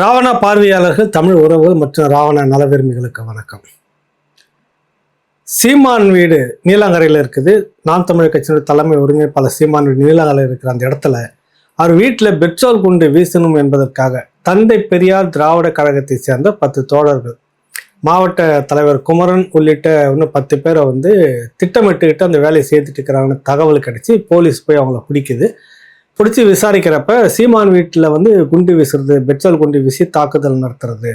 ராவணா பார்வையாளர்கள் தமிழ் உறவுகள் மற்றும் ராவண நலவிரும்பிகளுக்கு வணக்கம். சீமான் வீடு நீலாங்கரையில் இருக்குது. நாம் தமிழர் கட்சியினுடைய தலைமை ஒருங்கிணைப்பாளர் சீமான் வீடு நீலாங்கரையில் இருக்கிற அந்த இடத்துல அவர் வீட்டில் பெட்ரோல் குண்டு வீசணும் என்பதற்காக தந்தை பெரியார் திராவிட கழகத்தை சேர்ந்த பத்து தோழர்கள் மாவட்ட தலைவர் குமரன் உள்ளிட்ட இன்னும் பத்து பேரை வந்து திட்டமிட்டுக்கிட்டு அந்த வேலையை செய்துட்டு இருக்கிறாங்கன்னு தகவல் கிடைச்சி போலீஸ் போய் அவங்கள பிடிக்குது. பிடிச்சி விசாரிக்கிறப்ப சீமான் வீட்டில் வந்து குண்டு வீசுறது பெட்ரோல் குண்டு வீசி தாக்குதல் நடத்துறது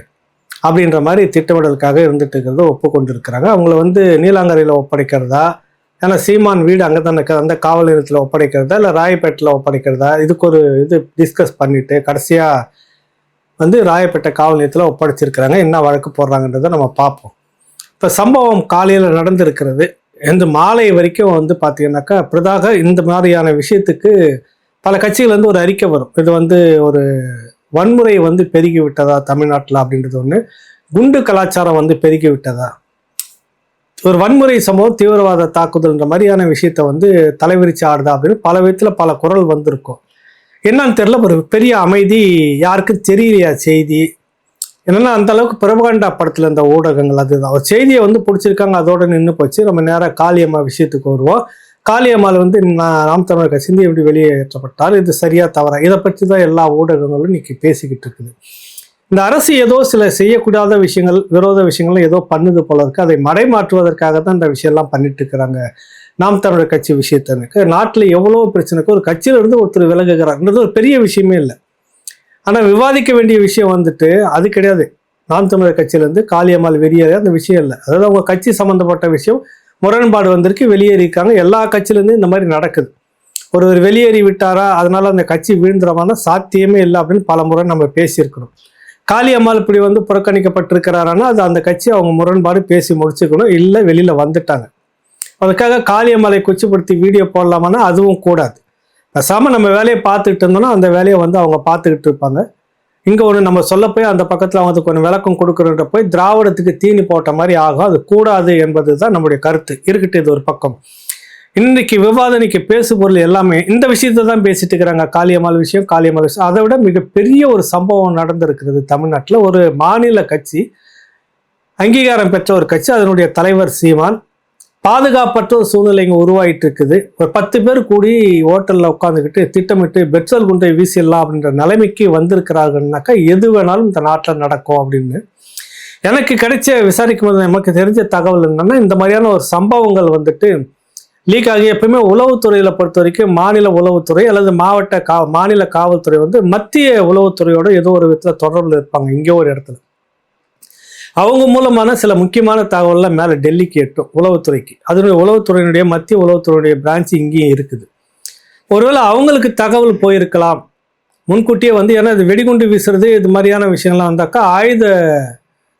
அப்படின்ற மாதிரி திட்டமிடலுக்காக இருந்துட்டு இருக்கிறத ஒப்புக்கொண்டு இருக்கிறாங்க அவங்கள வந்து நீலாங்கரையில் ஒப்படைக்கிறதா? ஏன்னா சீமான் வீடு அங்கே தானே இருக்குது அந்த காவல் நிலையத்தில் ஒப்படைக்கிறதா? இல்லை ராயப்பேட்டில் ஒப்படைக்கிறதா? இதுக்கு ஒரு இது டிஸ்கஸ் பண்ணிவிட்டு கடைசியாக வந்து ராயப்பேட்டை காவல் நிலையத்தில் ஒப்படைச்சிருக்கிறாங்க. என்ன வழக்கு போடுறாங்கன்றதை நம்ம பார்ப்போம். இப்போ சம்பவம் காலையில் நடந்திருக்கிறது. இந்த மாலை வரைக்கும் வந்து பார்த்தீங்கன்னாக்கா பிரதாக இந்த மாதிரியான விஷயத்துக்கு பல கட்சிகள் வந்து ஒரு அறிக்கை வரும். இது வந்து ஒரு வன்முறை வந்து பெருகி விட்டதா தமிழ்நாட்டில் அப்படின்றது ஒன்று குண்டு கலாச்சாரம் வந்து பெருகி விட்டதா? ஒரு வன்முறை சம்பவம் தீவிரவாத தாக்குதல்ன்ற மாதிரியான விஷயத்த வந்து தலைவிரிச்சு ஆடுதா அப்படின்னு பல விதத்தில் பல குரல் வந்திருக்கும். என்னன்னு தெரில ஒரு பெரிய அமைதி யாருக்கும் தெரியலையா செய்தி? என்னென்னா அந்த அளவுக்கு பிரபகண்டா படத்தில் இந்த ஊடகங்கள் அதுதான். ஒரு செய்தியை வந்து பிடிச்சிருக்காங்க அதோட நின்று போச்சு. நம்ம நேராக காளியம்மா விஷயத்துக்கு வருவோம். காளியம்மாள் வந்து நாம் தமிழர் கட்சி எப்படி வெளியேற்றப்பட்டார்? இது சரியா தவறா? இதை பற்றி தான் எல்லா ஊடகங்களும் இன்னைக்கு பேசிக்கிட்டு இருக்குது. இந்த அரசு ஏதோ சில செய்யக்கூடாத விஷயங்கள் விரோத விஷயங்கள்லாம் ஏதோ பண்ணுது போல இருக்கு. அதை மடைமாற்றுவதற்காக தான் இந்த விஷயம்லாம் பண்ணிட்டு இருக்கிறாங்க நாம் தமிழர் கட்சி விஷயத்தனுக்கு நாட்டில் எவ்வளோ பிரச்சனைக்கு ஒரு கட்சியிலிருந்து ஒருத்தர் விலகுகிறார்ன்றது ஒரு பெரிய விஷயமே இல்லை. ஆனால் விவாதிக்க வேண்டிய விஷயம் வந்துட்டு அது கிடையாது. நாம் தமிழர் கட்சியிலேருந்து காளியம்மாள் வெளியேற அந்த விஷயம் இல்லை. அதாவது அவங்க கட்சி சம்மந்தப்பட்ட விஷயம் முரண்பாடு வந்திருக்கு வெளியேறியிருக்காங்க எல்லா கட்சியிலேருந்து இந்த மாதிரி நடக்குது. ஒருவர் வெளியேறி விட்டாரா அதனால அந்த கட்சி வீழ்ந்துறமான சாத்தியமே இல்லை அப்படின்னு பல முறை நம்ம பேசியிருக்கணும் காளியம்மாள் இப்படி வந்து புறக்கணிக்கப்பட்டிருக்கிறாரானா அது அந்த கட்சி அவங்க முரண்பாடு பேசி முடிச்சுக்கணும். இல்லை வெளியில் வந்துட்டாங்க. அதுக்காக காளியம்மாளை கொச்சிப்படுத்தி வீடியோ போடலாமான்னா அதுவும் கூடாது. பேசாமல் நம்ம வேலையை பார்த்துக்கிட்டு இருந்தோம்னா அந்த வேலையை வந்து அவங்க பார்த்துக்கிட்டு இருப்பாங்க. இங்கே ஒன்று நம்ம சொல்ல போய் அந்த பக்கத்தில் வந்து கொஞ்சம் விளக்கம் கொடுக்குறன்ற போய் திராவிடத்துக்கு தீனி போட்ட மாதிரி ஆகும். அது கூடாது என்பது தான் நம்முடைய கருத்து. இருக்கட்டும் இது ஒரு பக்கம். இன்றைக்கு விவாதனைக்கு பேசு பொருள் எல்லாமே இந்த விஷயத்தை தான் பேசிட்டு இருக்கிறாங்க. காளியம்மாள் விஷயம் காளியம்மாள் விஷயம். அதை விட மிகப்பெரிய ஒரு சம்பவம் நடந்திருக்கிறது தமிழ்நாட்டில். ஒரு மாநில கட்சி அங்கீகாரம் பெற்ற ஒரு கட்சி அதனுடைய தலைவர் சீமான் பாதுகாப்பற்ற ஒரு சூழ்நிலை இங்கே உருவாயிட்டு இருக்குது ஒரு பத்து பேர் கூடி ஹோட்டலில் உட்காந்துக்கிட்டு திட்டமிட்டு பெட்ரோல் குண்டை வீசிடலாம் அப்படின்ற நிலைமைக்கு வந்திருக்கிறார்கள்னாக்கா எது வேணாலும் இந்த நாட்டில் நடக்கும் அப்படின்னு. எனக்கு கிடைச்ச விசாரிக்கும் போது நமக்கு தெரிஞ்ச தகவல் என்னென்னா இந்த மாதிரியான ஒரு சம்பவங்கள் வந்துட்டு லீக் ஆகி எப்பயுமே உளவுத்துறையில் பொறுத்த வரைக்கும் மாநில உளவுத்துறை அல்லது மாவட்ட கா மாநில காவல்துறை வந்து மத்திய உளவுத்துறையோட ஏதோ ஒரு விதத்தில் தொடர்பில் இருப்பாங்க இங்கே ஒரு இடத்துல. அவங்க மூலமான சில முக்கியமான தகவல்லாம் மேலே டெல்லிக்கு எட்டும் உளவுத்துறைக்கு. அதனுடைய உளவுத்துறையினுடைய மத்திய உளவுத்துறையுடைய பிரான்ச் இங்கேயும் இருக்குது. ஒருவேளை அவங்களுக்கு தகவல் போயிருக்கலாம். முன்கூட்டியே வந்து ஏன்னா இது வெடிகுண்டு வீசுறது இது மாதிரியான விஷயங்கள்லாம் வந்தாக்கா ஆயுத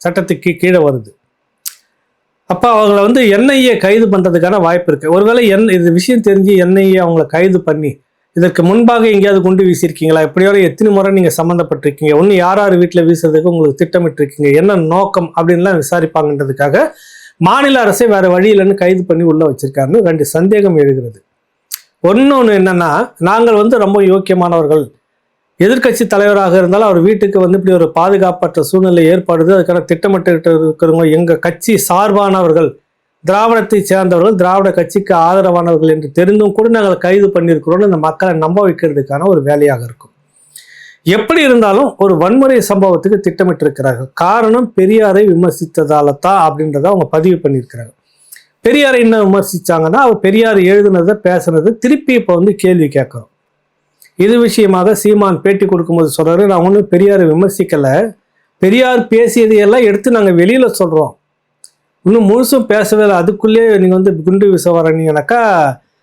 சட்டத்துக்கு கீழே வருது. அப்போ அவங்கள வந்து என்ஐஏ கைது பண்ணுறதுக்கான வாய்ப்பு இருக்குது ஒருவேளை என் இது விஷயம் தெரிஞ்சு என்ஐஏ அவங்கள கைது பண்ணி இதற்கு முன்பாக எங்கேயாவது குண்டு வீசியிருக்கீங்களா? எப்படியோ எத்தனை முறை நீங்கள் சம்மந்தப்பட்டிருக்கீங்க ஒன்று யார் யார் வீட்டில் வீசுறதுக்கு உங்களுக்கு திட்டமிட்டிருக்கீங்க? என்ன நோக்கம் அப்படின்லாம் விசாரிப்பாங்கன்றதுக்காக மாநில அரசை வேறு வழி இல்லைன்னு கைது பண்ணி உள்ளே வச்சிருக்காருன்னு ரெண்டு சந்தேகம் எழுகிறது. ஒன்று என்னன்னா நாங்கள் வந்து ரொம்ப யோக்கியமானவர்கள். எதிர்க்கட்சி தலைவராக இருந்தாலும் அவர் வீட்டுக்கு வந்து இப்படி ஒரு பாதுகாப்பற்ற சூழ்நிலை ஏற்படுது. அதுக்கான திட்டமிட்டு இருக்கிறவங்க எங்கள் கட்சி சார்பானவர்கள். திராவிடத்தை சேர்ந்தவர்கள் திராவிட கட்சிக்கு ஆதரவானவர்கள் என்று தெரிந்தும் கூட நாங்கள் கைது பண்ணியிருக்கிறோம்னு இந்த மக்களை நம்ப வைக்கிறதுக்கான ஒரு வேலையாக இருக்கும். எப்படி இருந்தாலும் ஒரு வன்முறை சம்பவத்துக்கு திட்டமிட்டிருக்கிறார்கள். காரணம் பெரியாரை விமர்சித்ததால தான் அப்படின்றத அவங்க பதிவு பண்ணியிருக்கிறாங்க பெரியாரை என்ன விமர்சிச்சாங்கன்னா அவர் பெரியார் எழுதுனதை பேசுனதை திருப்பி இப்போ வந்து கேள்வி கேட்குறோம். இது விஷயமாக சீமான் பேட்டி கொடுக்கும்போது சொல்கிறாரு நான் ஒன்றும் பெரியாரை விமர்சிக்கலை. பெரியார் பேசியதையெல்லாம் எடுத்து நாங்கள் வெளியில் சொல்கிறோம் இன்னும் முழுசும் பேசவே இல்லை. அதுக்குள்ளேயே நீங்கள் வந்து குண்டு வீச வரீங்கனாக்கா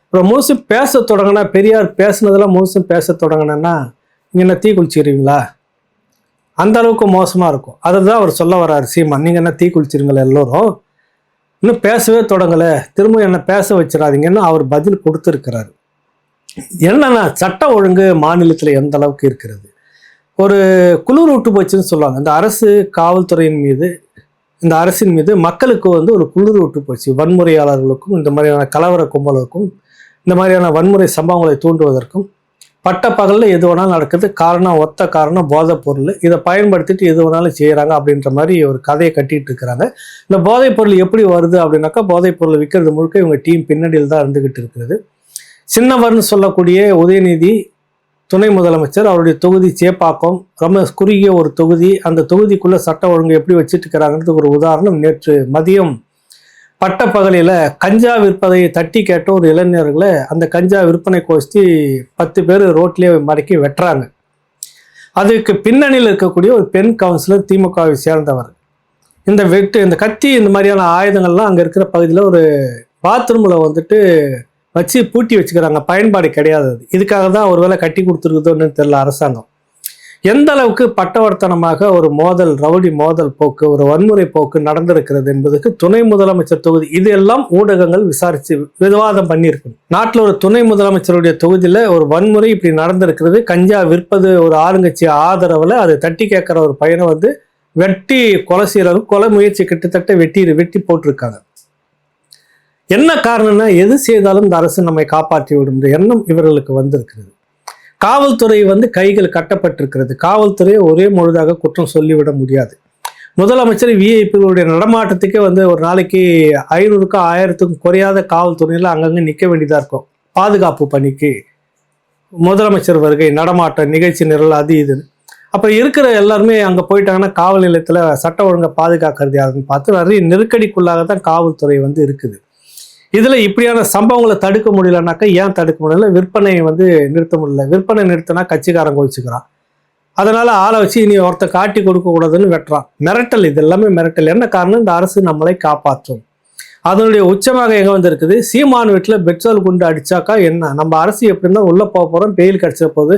அப்புறம் முழுசும் பேச தொடங்கினா பெரியார் பேசுனதெல்லாம் முழுசும் பேச தொடங்கினேன்னா நீங்கள் என்ன தீ குளிச்சிருவீங்களா? அந்த அளவுக்கு மோசமாக இருக்கும். அதை தான் அவர் சொல்ல வர்றாரு சீமா நீங்கள் என்ன தீ குளிச்சிருங்களா எல்லோரும்? இன்னும் பேசவே தொடங்கலை. திரும்ப என்ன பேச வச்சிடாதீங்கன்னு அவர் பதில் கொடுத்துருக்கிறாரு. என்னன்னா சட்ட ஒழுங்கு மாநிலத்தில் எந்த அளவுக்கு இருக்கிறது? ஒரு குளிர் விட்டு போச்சுன்னு சொல்லுவாங்க. இந்த அரசு காவல்துறையின் மீது இந்த அரசின் மீது மக்களுக்கு வந்து ஒரு குளிர் விட்டு போச்சு. வன்முறையாளர்களுக்கும் இந்த மாதிரியான கலவர கும்பலுக்கும் இந்த மாதிரியான வன்முறை சம்பவங்களை தூண்டுவதற்கும் பட்ட பகலில் எது வேணாலும் நடக்குது காரணம் ஒத்த காரணம் போதைப் பொருள் இதை பயன்படுத்திட்டு எது வேணாலும் செய்கிறாங்க அப்படின்ற மாதிரி ஒரு கதையை கட்டிட்டு இருக்கிறாங்க. இந்த போதைப் பொருள் எப்படி வருது அப்படின்னாக்கா போதைப் பொருள் விற்கிறது முழுக்க இவங்க டீம் பின்னணியில் தான் இருந்துகிட்டு இருக்கிறது. சின்னவர்னு சொல்லக்கூடிய உதயநிதி துணை முதலமைச்சர் அவருடைய தொகுதி சேப்பாக்கம். ரொம்ப குறுகிய ஒரு தொகுதி. அந்த தொகுதிக்குள்ள சட்ட ஒழுங்கு எப்படி வச்சுட்டு ஒரு உதாரணம். நேற்று மதியம் பட்டப்பகலில் கஞ்சா விற்பதை தட்டி கேட்ட ஒரு இளைஞர்களை அந்த கஞ்சா விற்பனை கோஷ்டி பத்து பேர் ரோட்லேயே மடக்கி வெட்டுறாங்க. அதுக்கு பின்னணியில் இருக்கக்கூடிய ஒரு பெண் கவுன்சிலர் திமுகவை சேர்ந்தவர். இந்த வெட்டு இந்த கத்தி இந்த மாதிரியான ஆயுதங்கள்லாம் அங்கே இருக்கிற பகுதியில் ஒரு பாத்ரூமில் வந்துட்டு வச்சு பூட்டி வச்சுக்கிறாங்க. பயன்பாடு கிடையாது அது. இதுக்காக தான் ஒரு வேலை கட்டி கொடுத்துருக்குதோன்னு தெரியல அரசாங்கம். எந்த அளவுக்கு பட்டவர்த்தனமாக ஒரு மோதல் ரவுடி மோதல் போக்கு ஒரு வன்முறை போக்கு நடந்திருக்கிறது என்பதற்கு துணை முதலமைச்சர் தொகுதி இதெல்லாம் ஊடகங்கள் விசாரித்து விவாதம் பண்ணியிருக்கணும். நாட்டில் ஒரு துணை முதலமைச்சருடைய தொகுதியில் ஒரு வன்முறை இப்படி நடந்திருக்கிறது. கஞ்சா விற்பது ஒரு ஆளுங்கட்சி ஆதரவில் அதை தட்டி கேட்குற ஒரு பையனை வந்து வெட்டி கொலை செய்யறாங்க கொலை முயற்சி கிட்டத்தட்ட வெட்டி வெட்டி போட்டிருக்காங்க. என்ன காரணம்னா எது செய்தாலும் இந்த அரசு நம்மை காப்பாற்றி விடும். எண்ணம் இவர்களுக்கு வந்திருக்கிறது. காவல்துறை வந்து கைகள் கட்டப்பட்டிருக்கிறது. காவல்துறையை ஒரே முழுதாக குற்றம் சொல்லிவிட முடியாது. முதலமைச்சர் விஐபிகளுடைய நடமாட்டத்துக்கே வந்து ஒரு நாளைக்கு ஐநூறுக்கும் ஆயிரத்துக்கும் குறையாத காவல்துறையில் அங்கங்கே நிற்க வேண்டியதாக இருக்கும். பாதுகாப்பு பணிக்கு முதலமைச்சர் வருகை நடமாட்டம் நிகழ்ச்சி நிரல் அது இதுன்னு அப்போ இருக்கிற எல்லாருமே அங்கே போயிட்டாங்கன்னா காவல் நிலையத்தில் சட்ட ஒழுங்கை பாதுகாக்கிறது யாருன்னு பார்த்து நிறைய நெருக்கடிக்குள்ளாக தான் காவல்துறை வந்து இருக்குது. இதில் இப்படியான சம்பவங்களை தடுக்க முடியலனாக்கா ஏன் தடுக்க முடியல? விற்பனையை வந்து நிறுத்த முடியல. விற்பனை நிறுத்தினா கட்சிக்காரங்க வச்சுக்கிறான் அதனால் ஆளை வச்சு இனி ஒருத்தன் காட்டி கொடுக்கக்கூடாதுன்னு வெட்டுறான். மிரட்டல் இது எல்லாமே மிரட்டல். என்ன காரணம்? இந்த அரசு நம்மளை காப்பாற்றும். அதனுடைய உச்சமாக எங்கே வந்திருக்குது? சீமான் வீட்டில் பெட்ரோல் குண்டு அடிச்சாக்கா என்ன? நம்ம அரசு எப்படி இருந்தால் போக போகிறோம் பெயில் கிடச்ச போது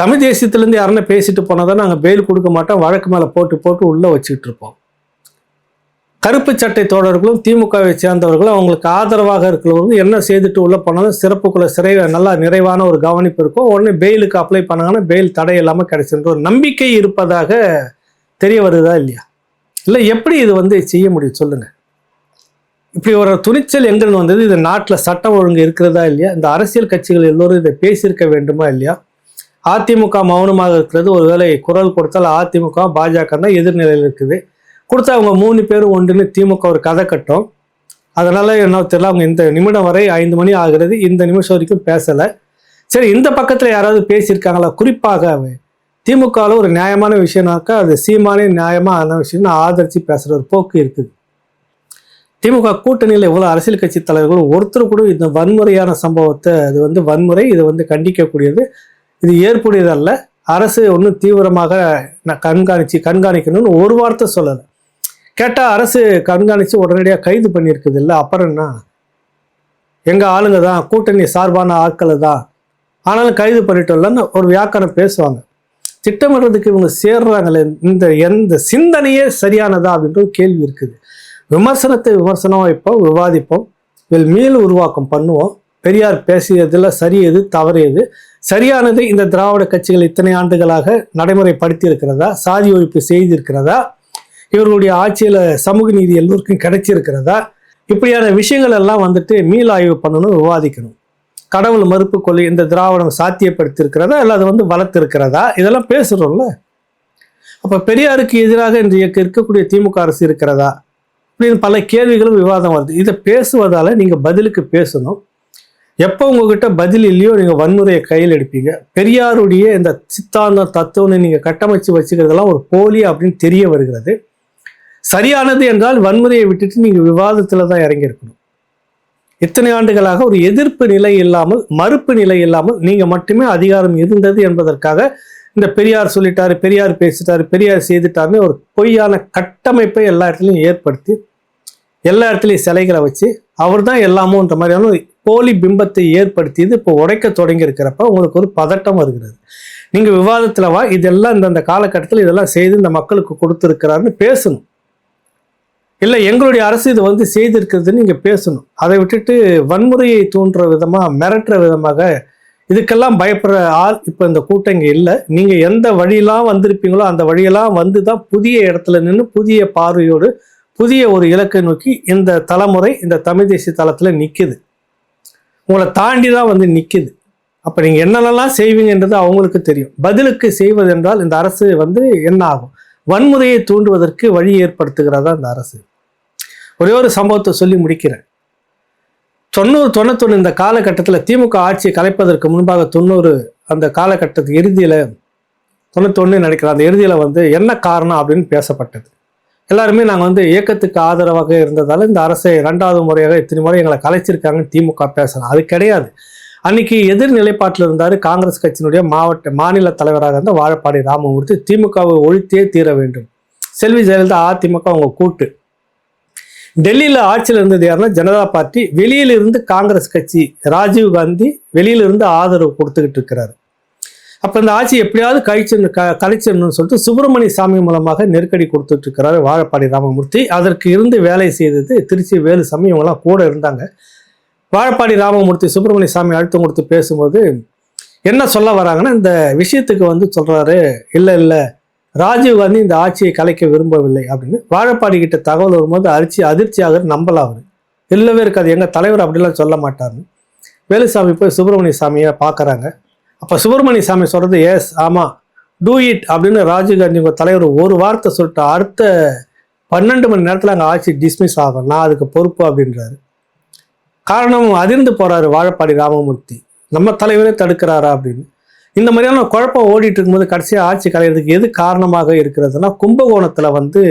தமிழ் தேசியத்துலேருந்து யாருன்னா பேசிட்டு போனால் தான் நாங்கள் பெயில் கொடுக்க மாட்டோம் வழக்கு மேலே போட்டு போட்டு உள்ளே வச்சுக்கிட்டு இருப்போம். கருப்பு சட்டை தோழர்களும் திமுகவை சேர்ந்தவர்களும் அவங்களுக்கு ஆதரவாக இருக்கிறவங்களும் என்ன செய்துட்டு உள்ள போனாலும் சிறப்புக்குள்ள சிறை நல்லா நிறைவான ஒரு கவனிப்பு இருக்கும். உடனே பெயிலுக்கு அப்ளை பண்ணாங்கன்னா பெயில் தடை இல்லாமல் கிடைச்சின்ற ஒரு நம்பிக்கை இருப்பதாக தெரிய வருதா இல்லையா? இல்லை எப்படி இது வந்து செய்ய முடியும் சொல்லுங்கள் இப்படி ஒரு துணிச்சல் எங்கிருந்து வந்தது? இது நாட்டில் சட்டம் ஒழுங்கு இருக்கிறதா இல்லையா? இந்த அரசியல் கட்சிகள் எல்லோரும் இதை பேசியிருக்க வேண்டுமா இல்லையா? அதிமுக மௌனமாக இருக்கிறது. ஒருவேளை குரல் கொடுத்தால் அதிமுக பாஜக தான் எதிர்நிலையில் இருக்குது. கொடுத்தா அவங்க மூணு பேரும் ஒன்றுன்னு திமுக ஒரு கதை கட்டும். அதனால என்ன தெரியல அவங்க இந்த நிமிடம் வரை ஐந்து மணி ஆகிறது இந்த நிமிஷம் வரைக்கும் பேசலை. சரி இந்த பக்கத்தில் யாராவது பேசியிருக்காங்களா? குறிப்பாக திமுகவில் ஒரு நியாயமான விஷயம்னாக்கா அது சீமானே நியாயமான விஷயம்னு ஆதரித்து பேசுகிற ஒரு போக்கு இருக்குது. திமுக கூட்டணியில் இவ்வளோ அரசியல் கட்சி தலைவர்களும் ஒருத்தர் கூட இந்த வன்முறையான சம்பவத்தை அது வந்து வன்முறை இது வந்து கண்டிக்கக்கூடியது. இது ஏற்புடையதல்ல. அரசு ஒன்றும் தீவிரமாக நான் கண்காணிச்சு கண்காணிக்கணும்னு ஒரு வார்த்தை சொல்லலை. கேட்டால் அரசு கண்காணித்து உடனடியாக கைது பண்ணியிருக்குது இல்லை அப்புறம் என்ன? எங்கள் ஆளுங்க தான் கூட்டணி சார்பான ஆட்களை தான். ஆனாலும் கைது பண்ணிட்டோம்லன்னு ஒரு வியாக்கரம் பேசுவாங்க. திட்டமிடுறதுக்கு இவங்க சேர்றாங்களே இந்த எந்த சிந்தனையே சரியானதா அப்படின்ற ஒரு கேள்வி இருக்குது. விமர்சனத்தை விமர்சனம் வைப்போம் விவாதிப்போம். இதில் மீள் உருவாக்கம் பண்ணுவோம். பெரியார் பேசியதில் சரி எது தவறு எது? சரியானது இந்த திராவிட கட்சிகள் இத்தனை ஆண்டுகளாக நடைமுறைப்படுத்தி இருக்கிறதா? சாதி ஒழிப்பு செய்திருக்கிறதா? இவர்களுடைய ஆட்சியில் சமூக நீதி எல்லோருக்கும் கிடைச்சிருக்கிறதா? இப்படியான விஷயங்கள் எல்லாம் வந்துட்டு மீள் ஆய்வு பண்ணணும் விவாதிக்கணும். கடவுள் மறுப்பு கொள்கை இந்த திராவிடம் சாத்தியப்படுத்தியிருக்கிறதா? இல்லை அது வந்து வளர்த்திருக்கிறதா? இதெல்லாம் பேசுகிறோம்ல அப்போ பெரியாருக்கு எதிராக இன்றைக்கு இருக்கக்கூடிய திமுக அரசு இருக்கிறதா? இப்படின்னு பல கேள்விகளும் விவாதம் வருது. இதை பேசுவதால் நீங்கள் பதிலுக்கு பேசணும். எப்போ உங்ககிட்ட பதில் இல்லையோ நீங்கள் வன்முறையை கையில் எடுப்பீங்க. பெரியாருடைய இந்த சித்தாந்தம் தத்துவம்னு நீங்கள் கட்டமைச்சு வச்சுக்கிறதெல்லாம் ஒரு போலி அப்படின்னு தெரிய வருகிறது. சரியானது என்றால் வன்முறையை விட்டுட்டு நீங்கள் விவாதத்தில் தான் இறங்கியிருக்கணும். இத்தனை ஆண்டுகளாக ஒரு எதிர்ப்பு நிலை இல்லாமல் மறுப்பு நிலை இல்லாமல் நீங்கள் மட்டுமே அதிகாரம் இருந்தது என்பதற்காக இந்த பெரியார் சொல்லிட்டாரு பெரியார் பேசிட்டாரு பெரியார் செய்துட்டாருன்னு ஒரு பொய்யான கட்டமைப்பை எல்லா இடத்துலையும் ஏற்படுத்தி எல்லா இடத்துலையும் சிலைகளை வச்சு அவர் தான் எல்லாமோன்ற மாதிரியான ஒரு போலி பிம்பத்தை ஏற்படுத்தியது இப்போ உடைக்க தொடங்கி இருக்கிறப்ப உங்களுக்கு ஒரு பதட்டம் வருகிறது. நீங்கள் விவாதத்தில் வா இதெல்லாம் இந்தந்த காலகட்டத்தில் இதெல்லாம் செய்து இந்த மக்களுக்கு கொடுத்துருக்கிறாருன்னு பேசணும். இல்லை எங்களுடைய அரசு இது வந்து செய்திருக்கிறதுன்னு நீங்கள் பேசணும். அதை விட்டுட்டு வன்முறையை தூண்டுற விதமாக மிரட்டுற விதமாக இதுக்கெல்லாம் பயப்படுற ஆள் இப்போ இந்த கூட்டம் இங்கே இல்லை. நீங்கள் எந்த வழியெல்லாம் வந்திருப்பீங்களோ அந்த வழியெல்லாம் வந்து தான் புதிய இடத்துல நின்று புதிய பார்வையோடு புதிய ஒரு இலக்கை நோக்கி இந்த தலைமுறை இந்த தமிழ் தேசிய தளத்தில் நிற்குது உங்களை தாண்டி தான் வந்து நிற்குது அப்போ நீங்கள் என்னென்னலாம் செய்வீங்கன்றது அவங்களுக்கு தெரியும். பதிலுக்கு செய்வது என்றால் இந்த அரசு வந்து என்ன ஆகும்? வன்முறையை தூண்டுவதற்கு வழி ஏற்படுத்துகிறதா இந்த அரசு? ஒரே ஒரு சம்பவத்தை சொல்லி முடிக்கிறேன். தொண்ணூறு தொண்ணூத்தொன்று இந்த காலகட்டத்தில் திமுக ஆட்சியை கலைப்பதற்கு முன்பாக தொண்ணூறு அந்த காலகட்டத்துக்கு இறுதியில் தொண்ணூத்தொன்று நடக்கிற அந்த இறுதியில் வந்து என்ன காரணம் அப்படின்னு பேசப்பட்டது. எல்லாருமே நாங்கள் வந்து இயக்கத்துக்கு ஆதரவாக இருந்ததால் இந்த அரசை ரெண்டாவது முறையாக இத்தனை முறை எங்களை கலைச்சிருக்காங்கன்னு திமுக பேசலாம் அது கிடையாது. அன்னைக்கு எதிர் நிலைப்பாட்டில் இருந்தார் காங்கிரஸ் கட்சியினுடைய மாவட்ட மாநில தலைவராக இருந்த வாழப்பாடி ராமமூர்த்தி. திமுகவை ஒழித்தே தீர வேண்டும். செல்வி ஜெயலலிதா அதிமுக அவங்க கூட்டு. டெல்லியில் ஆட்சியில் இருந்தது யாருன்னா ஜனதா பார்ட்டி. வெளியிலிருந்து காங்கிரஸ் கட்சி ராஜீவ் காந்தி வெளியிலிருந்து ஆதரவு கொடுத்துக்கிட்டு இருக்கிறாரு. அப்போ இந்த ஆட்சி எப்படியாவது கழிச்சு க கழிச்சிடணும்னு சொல்லிட்டு சுப்பிரமணிய சாமி மூலமாக நெருக்கடி கொடுத்துட்டு இருக்கிறாரு வாழப்பாடி ராமமூர்த்தி. அதற்கு இருந்து வேலை செய்தது திருச்சி வேலுசாமி இவங்கெல்லாம் கூட இருந்தாங்க. வாழப்பாடி ராமமூர்த்தி சுப்பிரமணிய சாமி அழுத்தம் கொடுத்து பேசும்போது என்ன சொல்ல வராங்கன்னா இந்த விஷயத்துக்கு வந்து சொல்கிறாரு இல்லை இல்லை ராஜீவ் காந்தி இந்த ஆட்சியை கலைக்க விரும்பவில்லை அப்படின்னு வாழப்பாடி கிட்ட தகவல் வரும்போது அரிச்சி அதிர்ச்சியாக நம்பலாம் அவர். இல்லவே இருக்காது எங்கள் தலைவர் அப்படிலாம் சொல்ல மாட்டார்னு வேலுசாமி போய் சுப்பிரமணிய சாமியை பார்க்குறாங்க. அப்போ சுப்பிரமணிய சாமி சொல்கிறது எஸ் ஆமாம் டூ இட் அப்படின்னு ராஜீவ் காந்தி உங்கள் தலைவர் ஒரு வார்த்தை சொல்லிட்டு அடுத்த பன்னெண்டு மணி நேரத்தில் அங்கே ஆட்சி டிஸ்மிஸ் ஆகும். நான் அதுக்கு பொறுப்பு அப்படின்றாரு. காரணம் அதிர்ந்து போறாரு வாழப்பாடி ராமமூர்த்தி. நம்ம தலைவரே தடுக்கிறாரா அப்படின்னு. இந்த மாதிரியான குழப்பம் ஓடிட்டு இருக்கும்போது கடைசியாக ஆட்சி கலையிறதுக்கு எது காரணமாக இருக்கிறதுனா கும்பகோணத்தில் வந்து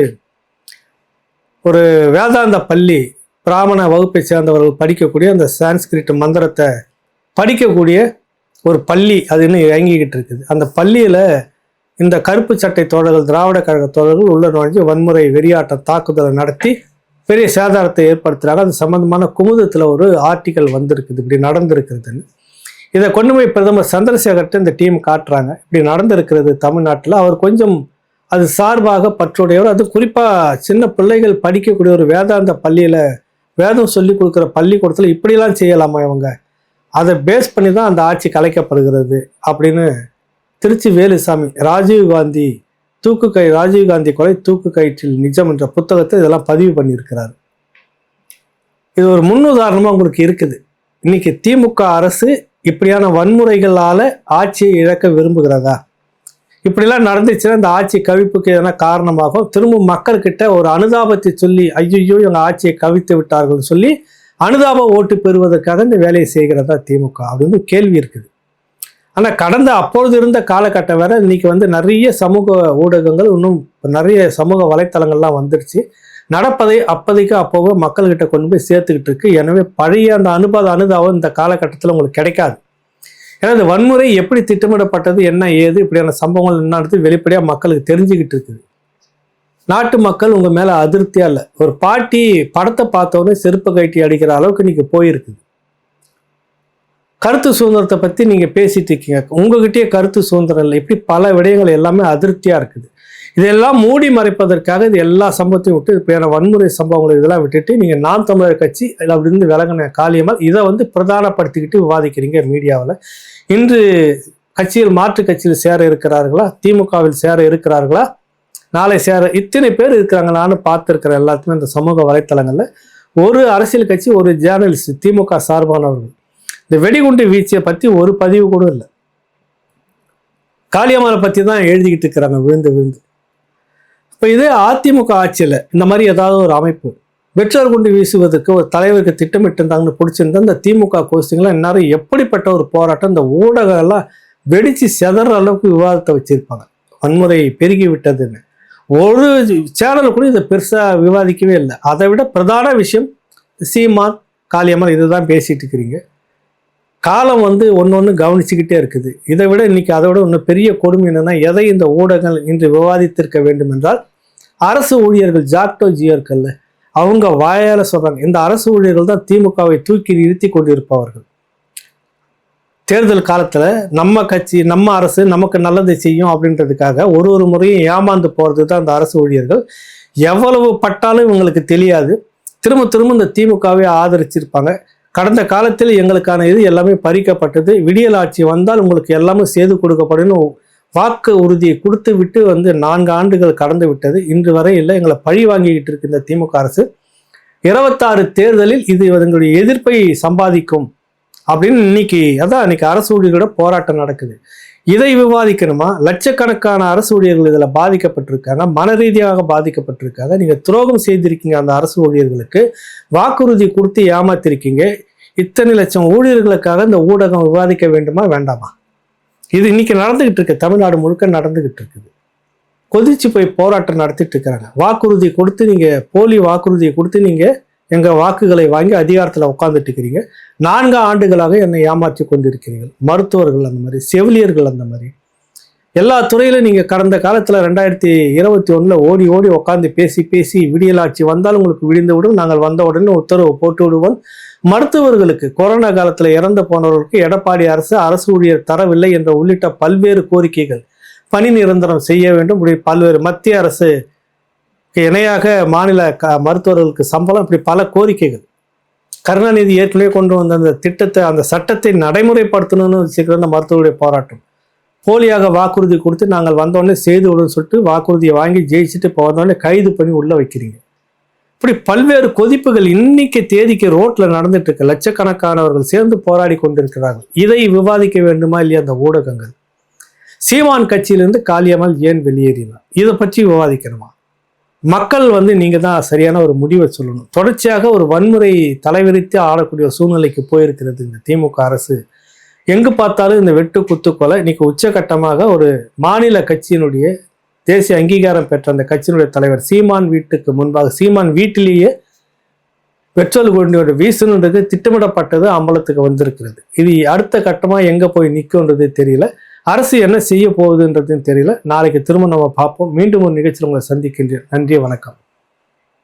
ஒரு வேதாந்த பள்ளி பிராமண வகுப்பை சேர்ந்தவர்கள் படிக்கக்கூடிய அந்த சான்ஸ்கிரிட் மந்திரத்தை படிக்கக்கூடிய ஒரு பள்ளி அது இன்னும் இயங்கிக்கிட்டு இருக்குது. அந்த பள்ளியில் இந்த கருப்பு சட்டை தோழர்கள் திராவிட கழக தோழர்கள் உள்ள நுழைஞ்சு வன்முறை வெறியாட்டம் தாக்குதலை நடத்தி பெரிய சேதாரத்தை ஏற்படுத்துகிறாங்க அது சம்பந்தமான குமுதத்தில் ஒரு ஆர்டிக்கல் வந்திருக்குது. இப்படி நடந்திருக்கிறதுன்னு. இதை கொண்டு போய் பிரதமர் சந்திரசேகர்கிட்ட இந்த டீம் காட்டுறாங்க. இப்படி நடந்திருக்கிறது தமிழ்நாட்டில். அவர் கொஞ்சம் அது சார்பாக பற்றுடையவர். அது குறிப்பாக சின்ன பிள்ளைகள் படிக்கக்கூடிய ஒரு வேதாந்த பள்ளியில் வேதம் சொல்லி கொடுக்குற பள்ளிக்கூடத்தில் இப்படிலாம் செய்யலாமா இவங்க? அதை பேஸ் பண்ணி தான் அந்த ஆட்சி கலைக்கப்படுகிறது அப்படின்னு திருச்சி வேலுசாமி ராஜீவ் காந்தி தூக்கு கை ராஜீவ்காந்தி கொலை தூக்கு கயிற்றில் நிஜம் என்ற புத்தகத்தை இதெல்லாம் பதிவு பண்ணியிருக்கிறார். இது ஒரு முன்னுதாரணமாக உங்களுக்கு இருக்குது. இன்னைக்கு திமுக அரசு இப்படியான வன்முறைகளால் ஆட்சியை இழக்க விரும்புகிறதா? இப்படிலாம் நடந்துச்சுன்னா இந்த ஆட்சி கவிப்புக்கு எதனா காரணமாகும்? திரும்பவும் மக்கள்கிட்ட ஒரு அனுதாபத்தை சொல்லி ஐயோ இவங்க ஆட்சியை கவித்து விட்டார்கள் சொல்லி அனுதாப ஓட்டு பெறுவதற்காக இந்த வேலையை செய்கிறதா திமுக? அப்படின்னு கேள்வி இருக்குது. ஆனால் கடந்த அப்பொழுது இருந்த காலகட்டம் வேற இன்னைக்கு வந்து நிறைய சமூக ஊடகங்கள் இன்னும் நிறைய சமூக வலைத்தளங்கள்லாம் வந்துருச்சு. நடப்பதை அப்போதைக்கு அப்போவோ மக்கள்கிட்ட கொண்டு போய் சேர்த்துக்கிட்டு இருக்கு. எனவே பழைய அந்த அனுபவ அனுதாபம் இந்த காலகட்டத்தில் உங்களுக்கு கிடைக்காது. ஏன்னா இந்த வன்முறை எப்படி திட்டமிடப்பட்டது என்ன ஏது இப்படியான சம்பவங்கள் என்னன்றது வெளிப்படையாக மக்களுக்கு தெரிஞ்சுக்கிட்டு இருக்குது. நாட்டு மக்கள் உங்கள் மேலே அதிருப்தியாக இல்லை. ஒரு பாட்டி படத்தை பார்த்தோன்னே செருப்பு கட்டி அடிக்கிற அளவுக்கு இன்னைக்கு போயிருக்குது கருத்து சுதந்திரத்தை பற்றி நீங்கள் பேசிட்டு இருக்கீங்க. உங்ககிட்டயே கருத்து சுதந்திரம் இல்லை. இப்படி பல விடயங்கள் எல்லாமே அதிருப்தியாக இருக்குது. இதெல்லாம் மூடி மறைப்பதற்காக இது எல்லா சம்பவத்தையும் விட்டு பேர வன்முறை சம்பவங்கள் இதெல்லாம் விட்டுட்டு நீங்கள் நான் தமிழர் கட்சி அப்படி விலகின காலியமல் இதை வந்து பிரதானப்படுத்திக்கிட்டு விவாதிக்கிறீங்க மீடியாவில். இன்று கட்சியில் மாற்று கட்சியில் சேர இருக்கிறார்களா? திமுகவில் சேர இருக்கிறார்களா? நாளை சேர இத்தனை பேர் இருக்கிறாங்க. நானும் பார்த்துருக்கிற எல்லாத்துக்குமே இந்த சமூக வலைத்தளங்களில். ஒரு அரசியல் கட்சி ஒரு ஜேர்னலிஸ்ட் திமுக சார்பானவர்கள். இந்த வெடிகுண்டு வீழ்ச்சியை பற்றி ஒரு பதிவு கூட இல்லை. காளியம்மனை பற்றி தான் எழுதிக்கிட்டு இருக்கிறாங்க விழுந்து விழுந்து. இப்போ இதே அதிமுக ஆட்சியில் இந்த மாதிரி ஏதாவது ஒரு அமைப்பு வெற்றர் குண்டு வீசுவதற்கு ஒரு தலைவருக்கு திட்டமிட்டிருந்தாங்கன்னு பிடிச்சிருந்தா இந்த திமுக கோஷ்டிங்கெல்லாம் எல்லாரும் எப்படிப்பட்ட ஒரு போராட்டம் இந்த ஊடகம் எல்லாம் செதற அளவுக்கு விவாதத்தை வச்சிருப்பாங்க. வன்முறை பெருகி விட்டதுன்னு ஒரு சேனல் கூட இதை பெருசாக விவாதிக்கவே இல்லை. அதை விட பிரதான விஷயம் சீமான் காளியம்மன் இதுதான் பேசிகிட்டு இருக்கிறீங்க. காலம் வந்து ஒன்று ஒன்று கவனிச்சுக்கிட்டே இருக்குது. இதை விட இன்றைக்கி அதை விட இன்னும் பெரிய கொடுமை என்னென்னா எதை இந்த ஊடகங்கள் இன்று விவாதித்திருக்க வேண்டும் என்றால் அரசு ஊழியர்கள் ஜாக்டோ ஜியர்கள்ல அவங்க வாயால் சொல்கிறாங்க இந்த அரசு ஊழியர்கள் தான் திமுகவை தூக்கி நிறுத்தி கொண்டிருப்பவர்கள். தேர்தல் காலத்தில் நம்ம கட்சி நம்ம அரசு நமக்கு நல்லது செய்யும் அப்படின்றதுக்காக ஒரு ஒரு முறையும் ஏமாந்து போகிறது தான் அந்த அரசு ஊழியர்கள். எவ்வளவு பட்டாலும் இவங்களுக்கு தெரியாது. திரும்ப திரும்ப இந்த திமுகவை ஆதரிச்சிருப்பாங்க. கடந்த காலத்தில் எங்களுக்கான இது எல்லாமே பறிக்கப்பட்டது. விடியல் ஆட்சி வந்தால் உங்களுக்கு எல்லாமே செய்து கொடுக்கப்படும் வாக்கு உறுதியை கொடுத்து விட்டு வந்து நான்கு ஆண்டுகள் கடந்து விட்டது. இன்று வரை இல்லை எங்களை பழி வாங்கிக்கிட்டு இருக்கு இந்த திமுக அரசு. இருபத்தாறு தேர்தலில் இது எங்களுடைய எதிர்ப்பை சம்பாதிக்கும் அப்படின்னு இன்னைக்கு அதான் இன்னைக்கு அரசு ஊழியர்களோட போராட்டம் நடக்குது. இதை விவாதிக்கணுமா? லட்சக்கணக்கான அரசு ஊழியர்கள் இதில் பாதிக்கப்பட்டிருக்காங்க. மன ரீதியாக பாதிக்கப்பட்டிருக்காங்க. நீங்கள் துரோகம் செய்திருக்கீங்க அந்த அரசு ஊழியர்களுக்கு. வாக்குறுதி கொடுத்து ஏமாத்திருக்கீங்க. இத்தனை லட்சம் ஊழியர்களுக்காக இந்த ஊடகம் விவாதிக்க வேண்டுமா வேண்டாமா? இது இன்னைக்கு நடந்துகிட்டு இருக்கு. தமிழ்நாடு முழுக்க நடந்துகிட்டு இருக்குது. கொதிச்சு போய் போராட்டம் நடத்திட்டு இருக்கிறாங்க. வாக்குறுதி கொடுத்து நீங்கள் போலி வாக்குறுதியை கொடுத்து நீங்கள் எங்கள் வாக்குகளை வாங்கி அதிகாரத்தில் உட்காந்துட்டு இருக்கிறீங்க நான்கு ஆண்டுகளாக என்னை ஏமாற்றி கொண்டிருக்கிறீர்கள். மருத்துவர்கள் அந்த மாதிரி செவிலியர்கள் அந்த மாதிரி. எல்லா துறையிலும் நீங்கள் கடந்த காலத்தில் ரெண்டாயிரத்தி இருபத்தி ஒன்றில் ஓடி ஓடி உட்காந்து பேசி பேசி விடியலாட்சி வந்தால் உங்களுக்கு விடிந்து விடும். நாங்கள் வந்த உடனே உத்தரவு போட்டு விடுவோம். மருத்துவர்களுக்கு கொரோனா காலத்தில் இறந்து போனவர்களுக்கு எடப்பாடி அரசு அரசு ஊழியர் தரவில்லை என்ற உள்ளிட்ட பல்வேறு கோரிக்கைகள் பணி நிரந்தரம் செய்ய வேண்டும். இப்படி பல்வேறு மத்திய அரசு இணையாக மாநில க மருத்துவர்களுக்கு சம்பளம் இப்படி பல கோரிக்கைகள். கருணாநிதி ஏற்கனவே கொண்டு வந்த அந்த திட்டத்தை அந்த சட்டத்தை நடைமுறைப்படுத்தணும்னு வச்சுக்கிற அந்த மருத்துவருடைய போராட்டம். போலியாக வாக்குறுதி கொடுத்து நாங்கள் வந்தோடனே செய்து விடுன்னு சொல்லிட்டு வாக்குறுதியை வாங்கி ஜெயிச்சுட்டு இப்போ வந்தோடனே கைது பண்ணி உள்ளே வைக்கிறீங்க. இப்படி பல்வேறு கொதிப்புகள் இன்னைக்கு தேதிக்கு ரோட்டில் நடந்துட்டு இருக்கு. லட்சக்கணக்கானவர்கள் சேர்ந்து போராடி கொண்டிருக்கிறார்கள். இதை விவாதிக்க வேண்டுமா இல்லையா அந்த ஊடகங்கள்? சீமான் கட்சியிலிருந்து காளியம்மாள் ஏன் வெளியேறினார்? இதை பற்றி விவாதிக்கணுமா? மக்கள் வந்து நீங்கள் தான் சரியான ஒரு முடிவை சொல்லணும். தொடர்ச்சியாக ஒரு வன்முறை தலைவிரித்து ஆடக்கூடிய சூழ்நிலைக்கு போயிருக்கிறது இந்த திமுக அரசு. எங்கு பார்த்தாலும் இந்த வெட்டு குத்து கொலை இன்னைக்கு உச்சகட்டமாக ஒரு மாநில கட்சியினுடைய தேசிய அங்கீகாரம் பெற்ற அந்த கட்சியினுடைய தலைவர் சீமான் வீட்டுக்கு முன்பாக சீமான் வீட்டிலேயே பெட்ரோல் குண்டியோட வீசணுன்றது திட்டமிடப்பட்டது அம்பலத்துக்கு வந்திருக்கிறது. இது அடுத்த கட்டமாக எங்கே போய் நிற்கும்ன்றது தெரியல. அரசு என்ன செய்ய போகுதுன்றதுன்னு தெரியல. நாளைக்கு திரும்ப நம்ம பார்ப்போம். மீண்டும் ஒரு நிகழ்ச்சியில் உங்களை சந்திக்கின்றேன். நன்றி வணக்கம்.